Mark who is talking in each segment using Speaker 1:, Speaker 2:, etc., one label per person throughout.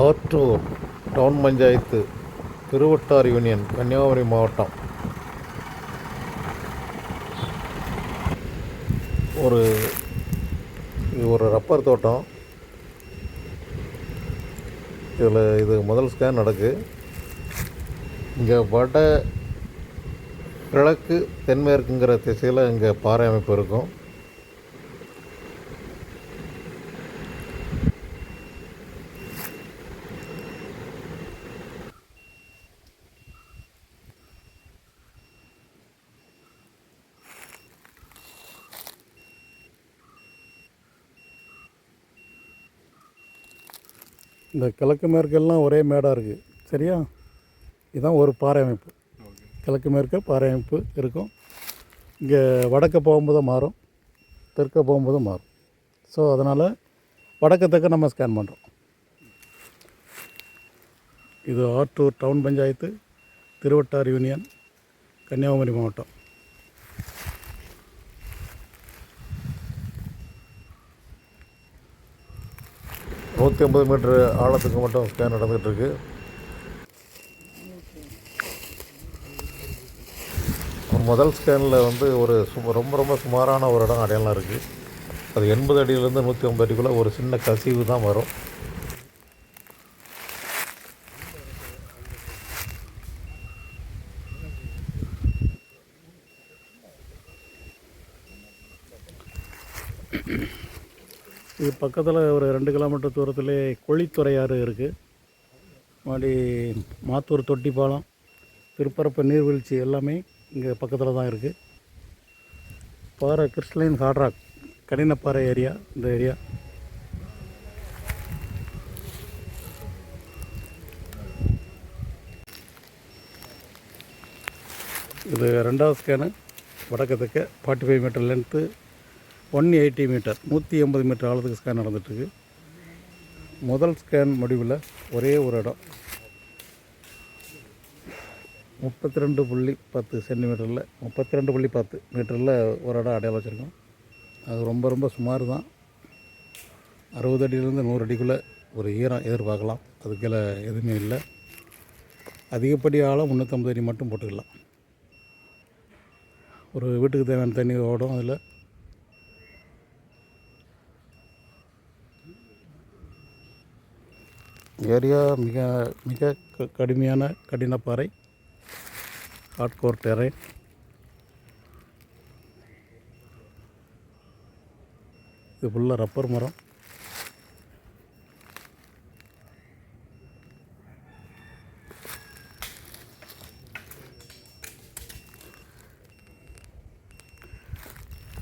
Speaker 1: Attoor town panchayat Thiruvattar union Kanyakumari மாவட்டம். ஒரு இது ஒரு ரப்பர் தோட்டம். இதில் இது முதல் ஸ்கேன் நடக்கு. இங்கே வட கிழக்கு தென்மேற்குங்கிற திசையில் இங்கே பாறை அமைப்பு இருக்கும்.
Speaker 2: இந்த கிழக்கு மேற்கெல்லாம் ஒரே மேடாக இருக்குது சரியா? இதுதான் ஒரு பாறை அமைப்பு கிழக்கு மேற்க பாறை அமைப்பு இருக்கும். இங்கே வடக்க போகும்போது மாறும். தெற்க போகும்போது மாறும். ஸோ அதனால் வடக்க தெற்க நம்ம ஸ்கேன் பண்ணுறோம் இது ஆற்றூர் டவுன் பஞ்சாயத்து திருவட்டார் யூனியன் கன்னியாகுமரி மாவட்டம்.
Speaker 1: நூற்றி ஐம்பது மீட்ரு ஆழத்துக்கு மட்டும் ஸ்கேன் நடந்துகிட்ருக்கு. முதல் ஸ்கேனில் வந்து ஒரு சும ரொம்ப ரொம்ப சுமாரான ஒரு இடம் அடையாளம் இருக்குது அது எண்பது அடியிலேருந்து நூற்றி ஐம்பது அடிக்குள்ளே ஒரு சின்ன கசிவு தான் வரும்.
Speaker 2: இது பக்கத்தில் ஒரு ரெண்டு கிலோமீட்டர் தூரத்திலே கொழித்துறையாறு இருக்குது மாடி மாத்தூர் தொட்டிப்பாலம் திருப்பரப்பு நீர்வீழ்ச்சி எல்லாமே இங்கே பக்கத்தில் தான் இருக்குது பாறை கிறிஸ்டலைன் ஹார்ட்ராக் கடினப்பாறை ஏரியா இந்த ஏரியா. இது ரெண்டாவது ஸ்கேனு வடக்கு forty five metre length one eighty metre நூற்றி எண்பது மீட்டர் ஆழத்துக்கு ஸ்கேன் நடந்துட்டுருக்கு. முதல் ஸ்கேன் முடிவில் ஒரே ஒரு இடம். முப்பத்தி ரெண்டு புள்ளி பத்து சென்டிமீட்டரில் முப்பத்தி ரெண்டு புள்ளி பத்து மீட்டரில் ஒரு இடம் அடையாளம் வச்சுருக்கோம். அது ரொம்ப ரொம்ப சுமார் தான் அறுபது அடியிலேருந்து நூறு அடிக்குள்ளே ஒரு ஈரம் எதிர்பார்க்கலாம். அது எதுவுமே இல்லை. அதிகப்படி ஆழம் முந்நூற்றம்பது அடி மட்டும் போட்டுக்கலாம். ஒரு வீட்டுக்கு தேவையான தண்ணி ஓடும். அதில் ஏரியா மிக மிக க- கடுமையான கடினப்பாறை ஹார்ட்கோர் டெரைன் இது ஃபுல்லாக ரப்பர் மரம்.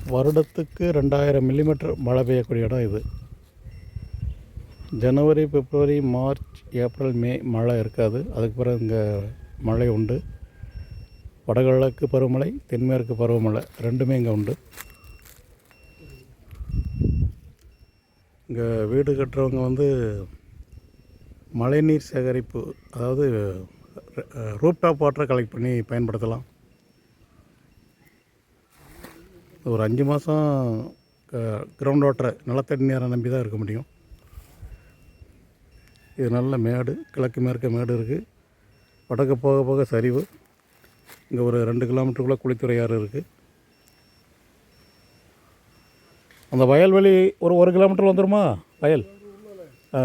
Speaker 2: வருடத்துக்கு ரெண்டாயிரம் மில்லிமீட்டர் மழை பெய்யக்கூடிய இடம் இது. ஜனவரி பிப்ரவரி மார்ச் ஏப்ரல் மே மழை இருக்காது. அதுக்கு பிறகு இங்கே மழை உண்டு. வடகிழக்கு பருவமழை தென்மேற்கு பருவமழை ரெண்டுமே இங்கே உண்டு. இங்கே வீடு கட்டுறவங்க வந்து மழைநீர் சேகரிப்பு அதாவது ரூப்டாப் வாட்டரை கலெக்ட் பண்ணி பயன்படுத்தலாம். ஒரு அஞ்சு மாதம் கிரவுண்ட் வாட்டரை நிலத்தடி நீரை நம்பி தான் இருக்க முடியும். இது நல்ல மேடு கிழக்கு மேற்க மேடு இருக்குது வடக்கு போக போக சரிவு. இங்கே ஒரு ரெண்டு கிலோமீட்டருக்குள்ளே குளித்துறையாறு இருக்குது அந்த வயல்வெளி ஒரு ஒரு கிலோமீட்டர் வந்துருமா? வயல்? ஆ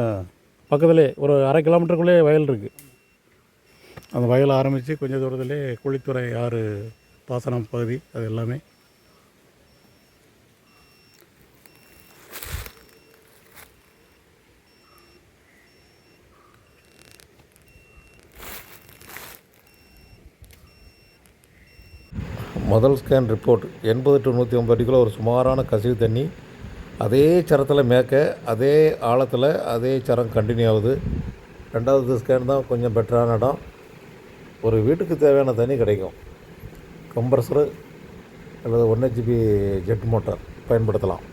Speaker 2: பக்கத்துலேயே ஒரு அரை கிலோமீட்டருக்குள்ளே வயல் இருக்குது அந்த வயல் ஆரம்பித்து கொஞ்சம் தூரத்திலே குளித்துறை ஆறு பாசனம் பகுதி அது எல்லாமே.
Speaker 1: முதல் ஸ்கேன் ரிப்போர்ட் எண்பது டு நூற்றி ஐம்பது அடிக்குள்ள ஒரு சுமாரான கசிவு தண்ணி அதே சரத்தில் மேய்க்க அதே ஆழத்தில் அதே சரம் கண்டினியூ ஆகுது. ரெண்டாவது ஸ்கேன் தான் கொஞ்சம் பெட்டரான இடம். ஒரு வீட்டுக்கு தேவையான தண்ணி கிடைக்கும். கம்ப்ரஸரு அல்லது ஒன் ஹெச்பி ஜெட் மோட்டார் பயன்படுத்தலாம்.